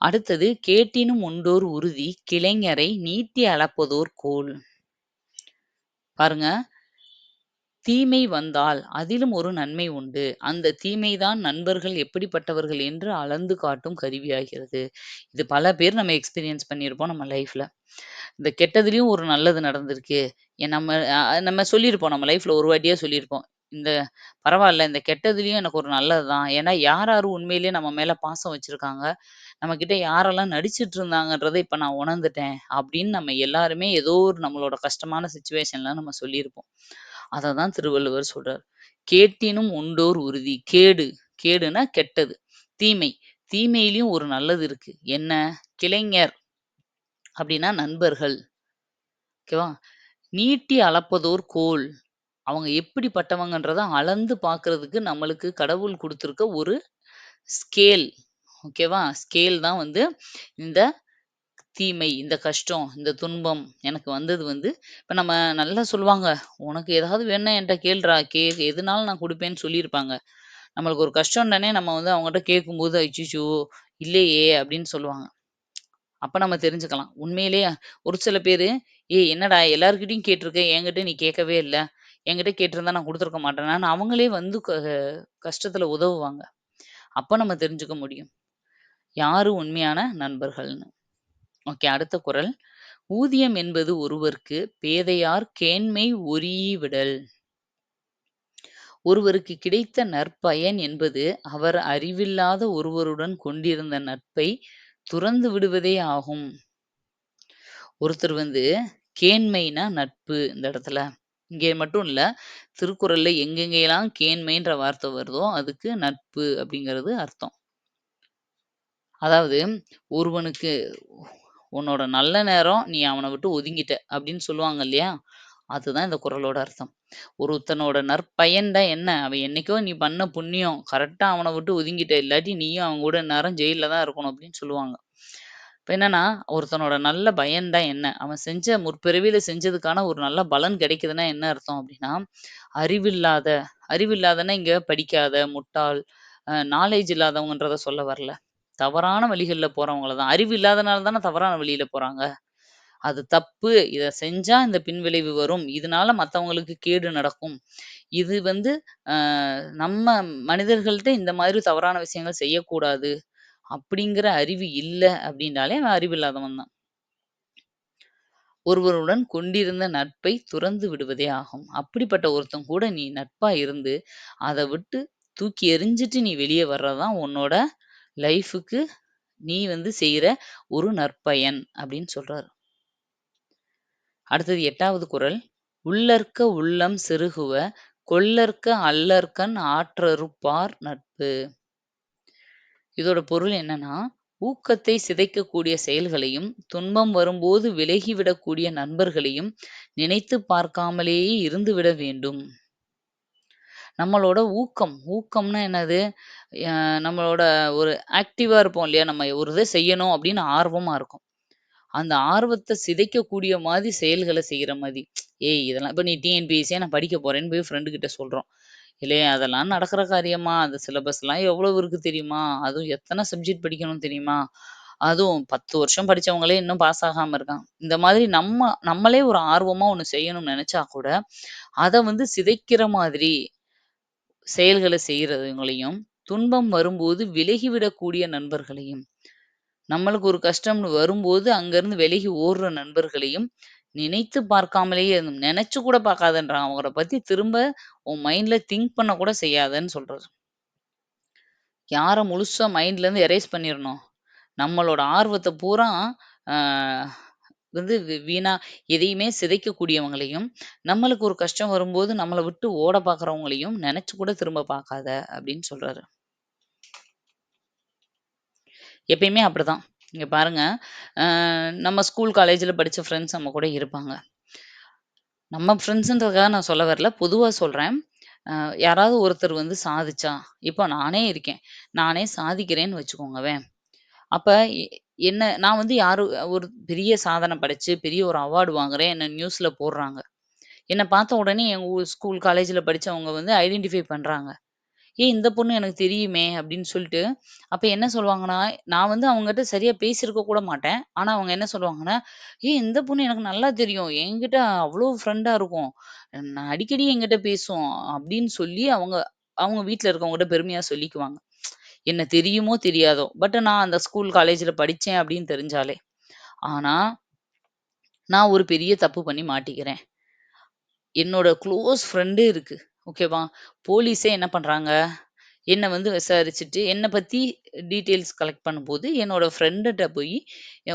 அடுத்தது கேட்டினும் உண்டோர் உறுதி கிளைஞரை நீட்டி அளப்பதோர் கோல். பாருங்க. தீமை வந்தால் அதிலும் ஒரு நன்மை உண்டு. அந்த தீமைதான் நண்பர்கள் எப்படிப்பட்டவர்கள் என்று அளந்து காட்டும் கருவியாகிறது. இது பல பேர் நம்ம எக்ஸ்பீரியன்ஸ் பண்ணியிருப்போம் நம்ம லைஃப்ல. இந்த கெட்டதுலயும் ஒரு நல்லது நடந்திருக்கு. எ நம்ம அஹ் நம்ம சொல்லியிருப்போம். நம்ம லைஃப்ல ஒரு வாட்டியா சொல்லியிருப்போம். இந்த பரவாயில்ல இந்த கெட்டதுலயும் எனக்கு ஒரு நல்லது தான். ஏன்னா யார் யாரு உண்மையிலேயே நம்ம மேல பாசம் வச்சிருக்காங்க, நம்மகிட்ட யாரெல்லாம் நடிச்சிட்டு இருந்தாங்கன்றதை இப்ப நான் உணர்ந்துட்டேன். அப்படின்னு நம்ம எல்லாருமே ஏதோ ஒரு நம்மளோட கஷ்டமான சுச்சுவேஷன்ல நம்ம சொல்லியிருப்போம். அத தான் திருவள்ளுவர் சொல்றார். கேட்டினும் உண்டோர் உறுதி. கேடு, கேடுனா கெட்டது. தீமை, தீமையிலையும் ஒரு நல்லது இருக்கு. என்ன? கிளைஞர் அப்படின்னா நண்பர்கள். ஓகேவா? நீட்டி அளப்பதோர் கோல். அவங்க எப்படிப்பட்டவங்கன்றத அளந்து பார்க்கறதுக்கு நம்மளுக்கு கடவுள் கொடுத்துருக்க ஒரு ஸ்கேல். ஓகேவா? ஸ்கேல் தான் வந்து இந்த தீமை, இந்த கஷ்டம், இந்த துன்பம் எனக்கு வந்தது வந்து இப்போ நம்ம நல்லா சொல்லுவாங்க. "உனக்கு ஏதாவது வேணும் என்கிட்ட கேள்றா கே எதுனாலும் நான் கொடுப்பேன்னு சொல்லியிருப்பாங்க. நம்மளுக்கு ஒரு கஷ்டம்னோனே நம்ம வந்து அவங்ககிட்ட கேட்கும்போது, "அய்யய்யோ! இல்லையே" அப்படின்னு சொல்லுவாங்க. அப்ப நம்ம தெரிஞ்சுக்கலாம். உண்மையிலேயே ஒரு சில பேர் "ஏய் என்னடா எல்லார்கிட்டயும் கேட்டிருக்கேன் என்கிட்ட நீ கேட்கவே இல்லை என்கிட்ட கேட்டிருந்தா நான் கொடுத்துருக்க மாட்டேனான்னு" அவங்களே வந்து க கஷ்டத்துல உதவுவாங்க. அப்ப நம்ம தெரிஞ்சுக்க முடியும். யாரு உண்மையான நண்பர்கள்னு ஓகே அடுத்த குரல் "ஊதியம் என்பது ஒருவர்க்கு பேதையார் கேண்மை ஒரீஇ விடல்." ஒருவருக்கு கிடைத்த நற்பயன் என்பது அவர் அறிவில்லாத ஒருவருடன் கொண்டிருந்த நட்பை துறந்து விடுவதே ஆகும். ஒருத்தர் வந்து கேண்மைனா நட்பு இந்த இடத்துல. இங்கே மட்டும் இல்ல. திருக்குறள்ல எங்கெங்கெல்லாம் கேண்மைன்ற வார்த்தை வருதோ, அதுக்கு நட்பு அப்படிங்கிறது அர்த்தம். அதாவது ஒருவனுக்கு உன்னோட நல்ல நேரம் நீ அவனை விட்டு ஒதுங்கிட்ட அப்படின்னு சொல்லுவாங்க இல்லையா? அதுதான் இந்த குரலோட அர்த்தம். ஒருத்தனோட நற்பயன்டா என்ன? அவன் என்னைக்கோ நீ பண்ண புண்ணியம். கரெக்டா அவனை விட்டு ஒதுங்கிட்ட. இல்லாட்டி நீயும் அவன் கூட நேரம் ஜெயில தான் இருக்கணும் அப்படின்னு சொல்லுவாங்க. இப்ப என்னன்னா, ஒருத்தனோட நல்ல பயன்டா என்ன? அவன் செஞ்ச முற்பிறவியில செஞ்சதுக்கான ஒரு நல்ல பலன் கிடைக்குதுன்னா என்ன அர்த்தம் அப்படின்னா, அறிவில்லாத அறிவில்லாதன்னா இங்க படிக்காத, முட்டாள், நாலேஜ் இல்லாதவங்கன்றத சொல்ல வரல. தவறான வழிகள்ல போறவங்கள தான். அறிவு இல்லாதனால தானே தவறான வழியில போறாங்க. அது தப்பு. இத செஞ்சா இந்த பின்விளைவு வரும். இதனால மத்தவங்களுக்கு கேடு நடக்கும். இது வந்து ஆஹ் நம்ம மனிதர்கள்ட்ட இந்த மாதிரி தவறான விஷயங்கள் செய்யக்கூடாது. அப்படிங்கிற அறிவு இல்ல அப்படின்னாலே அவன் அறிவில்லாதவன் தான். ஒருவருடன் கொண்டிருந்த நட்பை துறந்து விடுவதே ஆகும். அப்படிப்பட்ட ஒருத்தன் கூட நீ நட்பா இருந்து, அதை விட்டு தூக்கி எறிஞ்சிட்டு நீ வெளிய வர்றதுதான் உன்னோட லைஃபுக்கு நீ வந்து செய்கிற ஒரு நற்பயன் அப்படின்னு சொல்கிறார் அடுத்தது எட்டாவது குரல் "உள்ளற்க உள்ளம் செருகுவ கொள்ளற்க அல்லற்கண் ஆற்றறுப்பார் நட்பு." இதோட பொருள் என்னன்னா, ஊக்கத்தை சிதைக்கக்கூடிய செயல்களையும், துன்பம் வரும்போது விலகிவிடக்கூடிய நண்பர்களையும் நினைத்து பார்க்காமலேயே இருந்துவிட வேண்டும். நம்மளோட ஊக்கம், ஊக்கம்னா என்னது? அ நம்மளோட ஒரு ஆக்டிவா இருப்போம் இல்லையா? நம்ம ஒரு இத செய்யணும் அப்படின்னு ஆர்வமா இருக்கும். அந்த ஆர்வத்த சிதைக்கக்கூடிய மாரி செயல்கள செய்ற மாரி. "ஏய் இதெல்லாம்" இப்ப நீ டிஎன்பிஎஸ்சியா நான் படிக்க போறேன்னு போய் ஃப்ரெண்டு கிட்ட சொல்றோம். இல்லையா அதெல்லாம் நடக்கிற காரியமா? அந்த சிலபஸ்லாம் எவ்வளவு இருக்கு தெரியுமா? அதுவும் எத்தன சப்ஜெக்ட் படிக்கணும் தெரியுமா? அதுவும் 10 வருஷம் படிச்சவங்களே இன்னும் பாஸ் ஆகாம இருக்கான் இந்த மாதிரி நம்ம நம்மளே ஒரு ஆர்வமா ஒண்ணு செய்யணும்னு நெனச்சா கூட, அத வந்து சிதைக்கிற மாதிரி செயல்களை செய்கிறவங்களையும் துன்பம் வரும்போது விலகிவிடக்கூடிய நண்பர்களையும், நம்மளுக்கு ஒரு கஷ்டம்னு வரும்போது அங்கேருந்து விலகி ஓடுற நண்பர்களையும் நினைத்து பார்க்காமலேயே நினைச்சு கூட பார்க்காதன்றான். அவங்கள பத்தி திரும்ப உன் மைண்ட்ல திங்க் பண்ண கூட செய்யாதன்னு சொல்றாரு. யாரை முழுசா மைண்ட்ல இருந்து எரேஸ் பண்ணிடணும் நம்மளோட ஆர்வத்தை பூரா வந்து வி வீணா எதையுமே சிதைக்கக்கூடியவங்களையும், நம்மளுக்கு ஒரு கஷ்டம் வரும்போது நம்மள விட்டு ஓட பார்க்குறவங்களையும் நினைச்சு கூட திரும்ப பார்க்காத அப்படின்னு சொல்றாரு. எப்பயுமே அப்படிதான். இங்க பாருங்க, அ நம்ம ஸ்கூல், காலேஜ்ல படிச்ச ஃப்ரெண்ட்ஸ் நம்ம கூட இருப்பாங்க. நம்ம ஃப்ரெண்ட்ஸ்ன்றதுக்காக நான் சொல்ல வரல. பொதுவா சொல்றேன். அ யாராவது ஒருத்தர் வந்து சாதிச்சா, இப்போ நானே இருக்கேன். நானே சாதிக்கிறேன்னு வச்சுக்கோங்கவேன். அப்ப எ என்ன நான் வந்து யாரு ஒரு பெரிய சாதனை படைச்சு, பெரிய ஒரு அவார்ட் வாங்குறேன். என்ன நியூஸ்ல போடுறாங்க. என்ன பார்த்த உடனே எங்க ஊர் ஸ்கூல், காலேஜ்ல படிச்சவங்க வந்து ஐடென்டிஃபை பண்றாங்க. "ஏய் இந்த பொண்ணு எனக்கு தெரியுமே!" அப்படின்னு சொல்லிட்டு, அப்ப என்ன சொல்லுவாங்கன்னா, நான் வந்து அவங்ககிட்ட சரியா பேசியிருக்க கூட மாட்டேன். ஆனா அவங்க என்ன சொல்லுவாங்கன்னா, "ஏய் இந்த பொண்ணு எனக்கு நல்லா தெரியும். என்கிட்ட அவ்ளோ ஃப்ரெண்டா இருக்கும். நான் அடிக்கடி என்கிட்ட பேசும்." அப்படின்னு சொல்லி அவங்க அவங்க வீட்ல இருக்கவங்ககிட்ட பெருமையா சொல்லிக்குவாங்க. என்ன தெரியுமோ, தெரியாதோ! பட் நான் அந்த ஸ்கூல், காலேஜில் படித்தேன் அப்படின்னு தெரிஞ்சாலே. ஆனால் நான் ஒரு பெரிய தப்பு பண்ணி மாட்டிக்கிறேன். என்னோட க்ளோஸ் ஃப்ரெண்டு இருக்கு. ஓகேவா? போலீஸே என்ன பண்ணுறாங்க என்னை வந்து விசாரிச்சுட்டு, என்னை பற்றி டீட்டெயில்ஸ் கலெக்ட் பண்ணும்போது, என்னோட ஃப்ரெண்டுகிட்ட போய்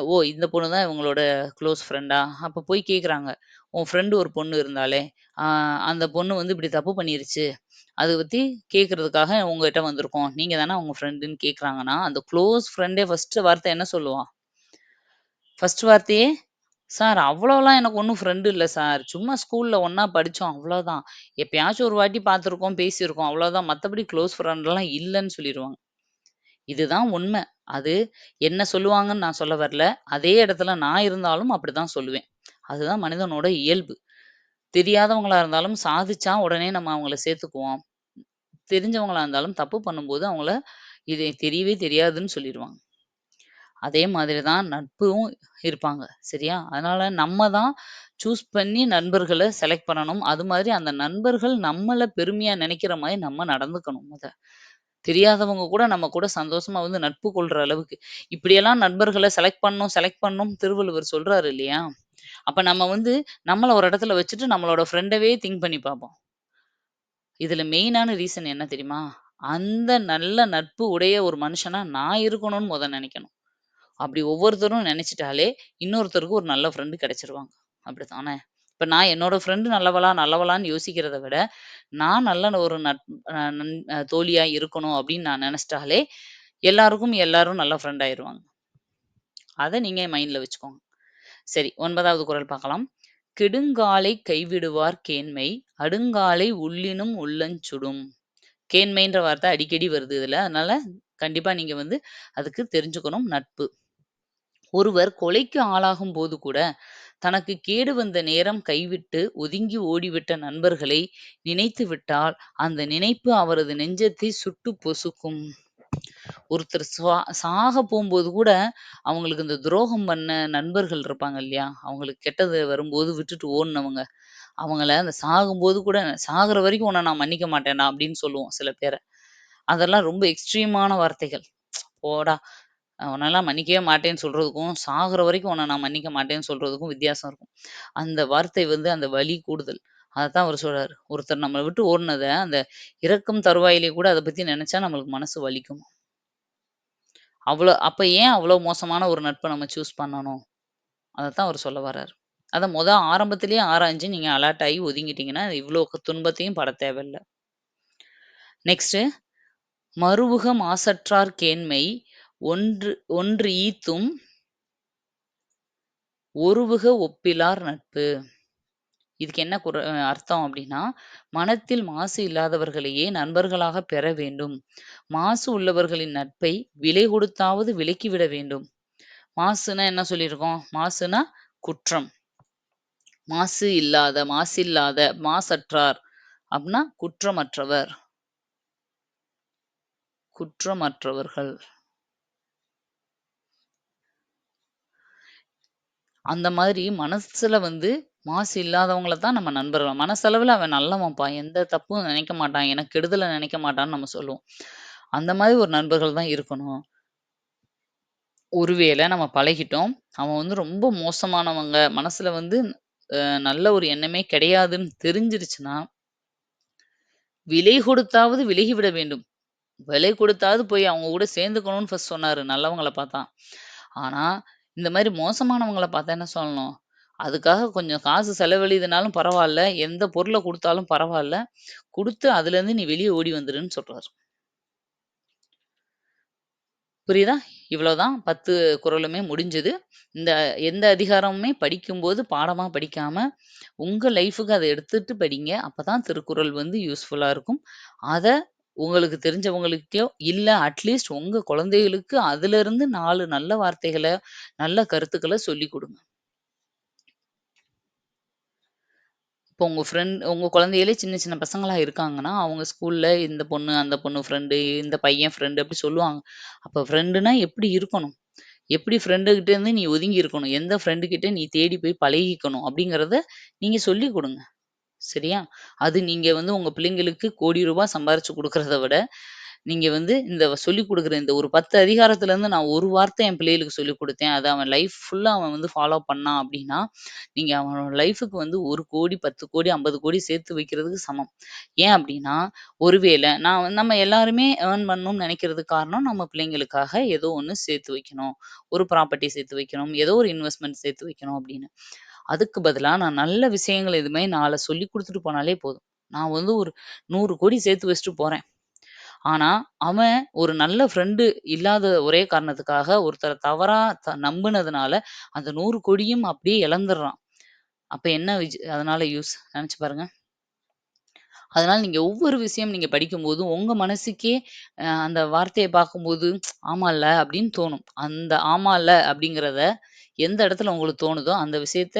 "ஓ! இந்த பொண்ணு தான் இவங்களோட க்ளோஸ் ஃப்ரெண்டா?" அப்போ போய் கேட்குறாங்க. "உன் ஃப்ரெண்டு ஒரு பொண்ணு இருந்தாலே அந்த பொண்ணு வந்து இப்படி தப்பு பண்ணிருச்சு. அதை பத்தி கேட்கறதுக்காக உங்ககிட்ட வந்திருக்கோம். நீங்க தானே அவங்க ஃப்ரெண்டுன்னு" கேட்குறாங்கன்னா, அந்த க்ளோஸ் ஃப்ரெண்டே ஃபர்ஸ்ட்டு வார்த்தை என்ன சொல்லுவான்? ஃபர்ஸ்ட் வார்த்தையே, "சார் அவ்வளோலாம் எனக்கு ஒண்ணும் ஃப்ரெண்ட் இல்ல சார். சும்மா ஸ்கூல்ல ஒண்ணா படிச்சோம் அவ்வளோதான். எப்பயாச்சும் ஒரு வாட்டி பார்த்துருக்கோம், பேசியிருக்கோம் அவ்வளோதான். மத்தபடி க்ளோஸ் ஃப்ரெண்ட்லாம் இல்லன்னு" சொல்லிருவாங்க. இதுதான் உண்மை அது என்ன சொல்லுவாங்கன்னு நான் சொல்ல வரல. அதே இடத்துல நான் இருந்தாலும் அப்படிதான் சொல்லுவேன். அதுதான் மனிதனோட இயல்பு. தெரியாதவங்களா இருந்தாலும் சாதிச்சா உடனே நம்ம அவங்கள சேர்த்துக்குவோம். தெரிஞ்சவங்களா இருந்தாலும் தப்பு பண்ணும்போது அவங்கள இது தெரியவே தெரியாதுன்னு சொல்லிடுவாங்க அதே மாதிரி தான் நட்பும் இருப்பாங்க. சரியா? அதனால நம்ம தான் சூஸ் பண்ணி நண்பர்கள செலக்ட் பண்ணணும். அது மாதிரி அந்த நண்பர்கள் நம்மள பெருமையா நினைக்கிற மாரி நம்ம நடந்துக்கணும் மொத. தெரியாதவங்க கூட நம்ம கூட சந்தோஷமா வந்து நட்பு கொள்ற அளவுக்கு. இப்படியெல்லாம் நண்பர்கள செலக்ட் பண்ணணும், செலக்ட் பண்ணணும்னு திருவள்ளுவர் சொல்றாரு இல்லையா? அப்ப நம்ம வந்து நம்மள ஒரு இடத்துல வச்சுட்டு நம்மளோட ஃப்ரெண்டவே திங்க் பண்ணி பார்ப்போம். இதுல மெயினான ரீசன் என்ன தெரியுமா? அந்த நல்ல நட்பு உடைய ஒரு மனுஷனா நான் இருக்கணும்னு முத நினைக்கணும். அப்படி ஒவ்வொருத்தரும் நினைச்சிட்டாலே இன்னொருத்தருக்கு ஒரு நல்ல ஃப்ரெண்டு கிடைச்சிருவாங்க. அப்படித்தானே? இப்ப நான் என்னோட ஃப்ரெண்டு நல்லவளா, நல்லவளான்னு யோசிக்கிறத விட, நான் நல்ல ஒரு நட் நன் தோழியா இருக்கணும் அப்படின்னு நான் நினைச்சிட்டாலே, எல்லாருக்கும் எல்லாரும் நல்ல ஃப்ரெண்ட் ஆயிருவாங்க. அதை நீங்க மைண்ட்ல வச்சுக்கோங்க. சரி ஒன்பதாவது குறள் பார்க்கலாம். "கெடுங்காலைக் கைவிடுவார் கேண்மை, அடுங்காலை உள்ளினும் உள்ளஞ் சுடும்." கேண்மைன்ற வார்த்தை அடிக்கடி வருது இதுல. அதனால கண்டிப்பா நீங்க வந்து அதுக்கு தெரிஞ்சுக்கணும் நட்பு. ஒருவர் கொலைக்கு ஆளாகும் போது கூட, தனக்கு கேடு வந்த நேரம் கைவிட்டு ஒதுங்கி ஓடிவிட்ட நண்பர்களை நினைத்து விட்டால் அந்த நினைப்பு அவரது நெஞ்சத்தை சுட்டு பொசுக்கும். ஒருத்தர் சுவா சாக போகும்போது கூட, அவங்களுக்கு இந்த துரோகம் பண்ண நண்பர்கள் இருப்பாங்க இல்லையா? அவங்களுக்கு கெட்டது வரும்போது விட்டுட்டு ஓடினவங்க அவங்கள அந்த சாகும்போது கூட, "சாகுற வரைக்கும் உன்ன நான் மன்னிக்க மாட்டேனா அப்படின்னு சொல்லுவோம் சில பேர. அதெல்லாம் ரொம்ப எக்ஸ்ட்ரீமான வார்த்தைகள். "போடா! உன்னெல்லாம் மன்னிக்கவே மாட்டேன்னு" சொல்றதுக்கும், "சாகுற வரைக்கும் உன்ன நான் மன்னிக்க மாட்டேன்னு" சொல்றதுக்கும் வித்தியாசம் இருக்கும். அந்த வார்த்தை வந்து அந்த வலி கூடுதல். அதைத்தான் அவர் சொல்றாரு. ஒருத்தர் நம்மளை விட்டு ஓடினதை அந்த இறக்கும் தருவாயிலே கூட அத பத்தி நினைச்சா நம்மளுக்கு மனசு வலிக்கும். அவ்வளோ அப்ப ஏன் அவ்வளோ மோசமான ஒரு நட்ப நம்ம சூஸ் பண்ணணும்? அதத்தான் அவரு சொல்ல வராரு. அத மொத ஆரம்பத்திலேயே ஆராய்ஞ்சு நீங்க அலர்ட் ஆயி ஒதுங்கிட்டீங்கன்னா, இவ்ளோ துன்பத்தையும் படத் தேவையில்ல. நெக்ஸ்ட்டு "மறுவுக மாசற்றார் கேண்மை, ஒன்று ஒன்று ஈத்தும் ஒருவுக ஒப்பிலார் நட்பு." இதுக்கு என்ன குற அர்த்தம் அப்படின்னா "மனத்தில் மாசு இல்லாதவர்களையே நண்பர்களாகப் பெற வேண்டும். மாசு உள்ளவர்களின் நட்பை விலை கொடுத்தாவது விலக்கிவிட வேண்டும்." மாசுனா என்ன சொல்லியிருக்கோம்? மாசுனா குற்றம். மாசு இல்லாத, மாசில்லாத, மாசற்றார் அப்படின்னா குற்றமற்றவர். குற்றமற்றவர்கள். அந்த மாதிரி மனசுல வந்து மாசு இல்லாதவங்கள தான் நம்ம நண்பர்கள் மனசளவுல அவன் நல்லவன்ப்பா, எந்த தப்பும் நினைக்க மாட்டான், எனக்கு கெடுதல நினைக்க மாட்டான்னு நம்ம சொல்லுவோம். அந்த மாதிரி ஒரு நண்பர்கள் தான் இருக்கணும். ஒருவேள நம்ம பழகிட்டோம். அவன் வந்து ரொம்ப மோசமானவங்க, மனசுல வந்து அ நல்ல ஒரு எண்ணமே கிடையாதுன்னு தெரிஞ்சிருச்சுன்னா விலை கொடுத்தாவது விலகிவிட வேண்டும். விலை கொடுத்தாவது போய் அவங்க கூட சேர்ந்துக்கணும்னு ஃபர்ஸ்ட் சொன்னாரு, நல்லவங்கள பார்த்தா. ஆனா, இந்த மாரி மோசமானவங்கள பார்த்தா என்ன சொல்லணும்? அதுக்காக கொஞ்சம் காசு செலவழியுதுனாலும் பரவாயில்ல எந்த பொருளை கொடுத்தாலும் பரவாயில்ல கொடுத்து அதுலேருந்து நீ வெளியே ஓடி வந்துருன்னு சொல்கிறாரு புரியுதா? இவ்வளோதான் 10 குறளுமே முடிஞ்சது. இந்த எந்த அதிகாரமுமே படிக்கும்போது பாடமாக படிக்காமல் உங்கள் லைஃபுக்கு அதை எடுத்துட்டு படிங்க. அப்பதான் திருக்குறள் வந்து யூஸ்ஃபுல்லாக இருக்கும். அதை உங்களுக்கு தெரிஞ்சவங்களுக்கோ, இல்லை அட்லீஸ்ட் உங்கள் குழந்தைகளுக்கு அதுலேருந்து நாலு நல்ல வார்த்தைகளை நல்ல கருத்துக்களை சொல்லிக் கொடுங்க இப்போ உங்க ஃப்ரெண்ட் உங்க குழந்தைகளே சின்ன சின்ன பசங்களா இருக்காங்கன்னா, அவங்க ஸ்கூல்ல இந்த பொண்ணு, அந்த பொண்ணு ஃப்ரெண்டு, இந்த பையன் ஃப்ரெண்டு அப்படி சொல்லுவாங்க. அப்ப ஃப்ரெண்டுனா எப்படி இருக்கணும்? எப்படி ஃப்ரெண்டு கிட்ட இருந்து நீ ஒதுங்கி இருக்கணும்? எந்த ஃப்ரெண்டு கிட்ட நீ தேடி போய் பழகிக்கணும்? அப்படிங்கிறத நீங்க சொல்லிக் குடுங்க. சரியா? அது நீங்க வந்து உங்க பிள்ளைங்களுக்கு கோடி ரூபாய் சம்பாரிச்சு குடுக்கிறத விட, நீங்க வந்து இந்த சொல்லிக் குடுக்குற இந்த ஒரு 10 அதிகாரத்துலேருந்து நான் ஒரு வார்த்தை என் பிள்ளைகளுக்கு சொல்லிக் குடுத்தேன். அத அவன் லைஃப் ஃபுல்லா அவன் வந்து ஃபாலோ பண்ணான் அப்படின்னா, நீங்க அவனோட லைஃப்‌க்கு வந்து ஒரு கோடி பத்து கோடி ஐம்பது கோடி சேர்த்து வைக்கிறதுக்கு சமம். ஏன் அப்படின்னா, ஒருவேள நான் நம்ம எல்லாருமே ஏர்ன் பண்ணணும்னு நினைக்கிறதுக்கு காரணம், நம்ம பிள்ளைங்களுக்காக ஏதோ ஒண்ணு சேர்த்து வைக்கணும். ஒரு ப்ராப்பர்ட்டி சேர்த்து வைக்கணும். ஏதோ ஒரு இன்வெஸ்ட்மென்ட் சேர்த்து வைக்கணும் அப்படின்னு. அதுக்கு பதிலா நான் நல்ல விஷயங்கள் எதுவுமே நாளை 4 சொல்லிக் குடுத்துட்டு போனாலே போதும். நான் வந்து ஒரு 100,00,00,000 சேர்த்து வச்சுட்டு போறேன். ஆனா, அவன் ஒரு நல்ல ஃப்ரெண்டு இல்லாத ஒரே காரணத்துக்காக ஒருத்தரை தவறா த நம்புனதுனால, அந்த நூறு கோடியும் அப்படியே இழந்துடுறான் அப்ப என்ன விஜ் அதனால யூஸ்? நினைச்சு பாருங்க. அதனால நீங்க ஒவ்வொரு விஷயம் நீங்க படிக்கும்போதும், உங்க மனசுக்கே அ அந்த வார்த்தையை பார்க்கும்போது, ஆமால்ல அப்படின்னு தோணும். அந்த ஆமால்ல அப்படிங்கிறத எந்த இடத்துல உங்களுக்கு தோணுதோ, அந்த விஷயத்த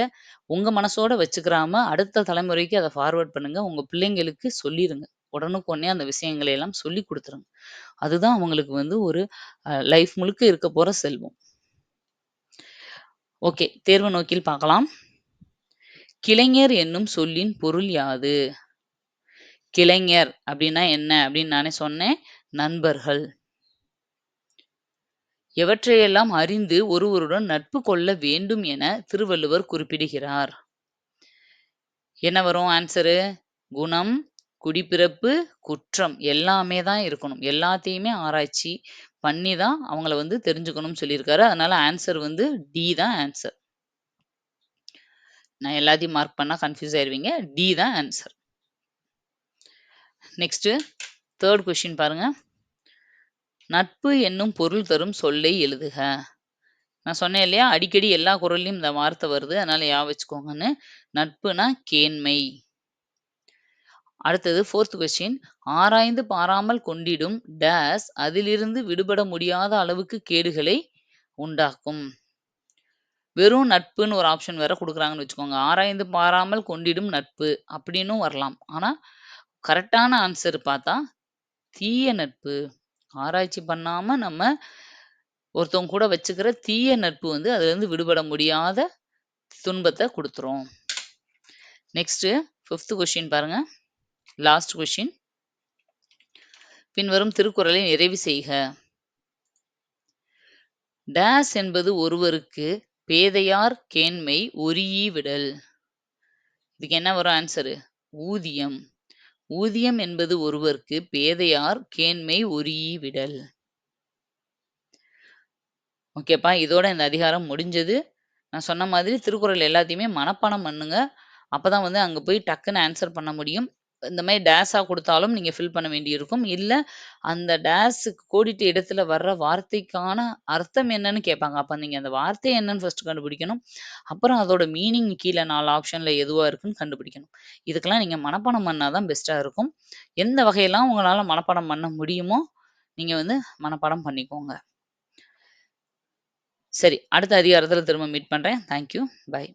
உங்க மனசோட வச்சுக்கிறாம, அடுத்த தலைமுறைக்கு அதை ஃபார்வர்ட் பண்ணுங்க. உங்க பிள்ளைங்களுக்கு சொல்லிடுங்க உடனுக்குடனே அந்த விஷயங்களை எல்லாம் சொல்லி கொடுத்துருங்க. அதுதான் அவங்களுக்கு வந்து ஒரு அ லைஃப் முழுக்க இருக்க போற செல்வம். ஓகே. தேர்வு நோக்கில் பார்க்கலாம். கிளைஞர் என்னும் சொல்லின் பொருள் யாது? கிளைஞர் அப்படின்னா என்ன? அப்படின்னு நானே சொன்னேன். நண்பர்கள். எவற்றையெல்லாம் அறிந்து ஒருவருடன் நட்பு கொள்ள வேண்டும் என திருவள்ளுவர் குறிப்பிடுகிறார்? என்ன வரும் ஆன்ஸரு? குணம், குடிப்பிறப்பு, குற்றம் எல்லாமே தான் இருக்கணும். எல்லாத்தையுமே ஆராய்ச்சி பண்ணி தான் அவங்கள வந்து தெரிஞ்சுக்கணும்னு சொல்லியிருக்காரு. அதனால ஆன்சர் வந்து டி தான் ஆன்சர் நான் எல்லாத்தையும் மார்க் பண்ணால் கன்ஃப்யூஸ் ஆயிடுவீங்க டி தான் ஆன்சர் நெக்ஸ்ட்டு தேர்ட் கொஷின் பாருங்க. நட்பு என்னும் பொருள் தரும் சொல்லை எழுதுக. நான் சொன்னேன் இல்லையா? அடிக்கடி எல்லா குரல்லையும் இந்த வார்த்தை வருது. அதனால யா வச்சுக்கோங்கன்னு. நட்புனா கேண்மை. அடுத்தது ஃபோர்த் கொஸ்டின். ஆராய்ந்து பாராமல் கொண்டிடும் டேஸ் அதிலிருந்து விடுபட முடியாத அளவுக்கு கேடுகளை உண்டாக்கும். வெறும் நட்புன்னு ஒரு ஆப்ஷன் வேற கொடுக்குறாங்கன்னு வச்சுக்கோங்க. ஆராய்ந்து பாராமல் கொண்டிடும் நட்பு அப்படின்னும் வரலாம். ஆனால் கரெக்டான ஆன்சர் பார்த்தா, தீய நட்பு. ஆராய்ச்சி பண்ணாம நம்ம ஒருத்தவங்க கூட வச்சுக்கிற தீய நட்பு வந்து அதுலேருந்து விடுபட முடியாத துன்பத்தை கொடுத்துரும் நெக்ஸ்ட்டு ஃபிஃப்த் கொஸ்டின் பாருங்கள் லாஸ்ட் கொஷின் பின்வரும் திருக்குறளை நிறைவு செய்க. டேஸ் என்பது ஒருவருக்கு பேதையார் கேண்மை ஒரியி விடல். இதுக்கு என்ன வரும் ஆன்சரு ஊதியம். ஊதியம் என்பது ஒருவருக்கு பேதையார் கேண்மை ஒரியி விடல். ஓகேப்பா. இதோட இந்த அதிகாரம் முடிஞ்சது. நான் சொன்ன மாதிரி திருக்குறள் எல்லாத்தையுமே மனப்பாடம் பண்ணுங்க. அப்பதான் வந்து அங்கே போய் டக்குன்னு ஆன்சர் பண்ண முடியும். இந்த மாரி டேஸா குடுத்தாலும் நீங்க ஃபில் பண்ண வேண்டியிருக்கும். இல்ல அந்த டேஸுக்கு கோடிட்ட இடத்துல வர்ற வார்த்தைக்கான அர்த்தம் என்னன்னு கேட்பாங்க. அப்ப நீங்க அந்த வார்த்தை என்னன்னு ஃபர்ஸ்ட் கண்டுபிடிக்கணும். அப்புறம் அதோட மீனிங் கீழ 4 ஆப்ஷன்ல எதுவா இருக்குன்னு கண்டுபிடிக்கணும். இதுக்கெல்லாம் நீங்க மனப்பாடம் பண்ணா தான் பெஸ்ட்டா இருக்கும். எந்த வகையெல்லாம் உங்களால மனப்பாடம் பண்ண முடியுமோ, நீங்க வந்து மனப்பாடம் பண்ணிக்கோங்க. சரி. அடுத்த அதிகாரத்துல திரும்ப மீட் பண்றேன். Thank you. பை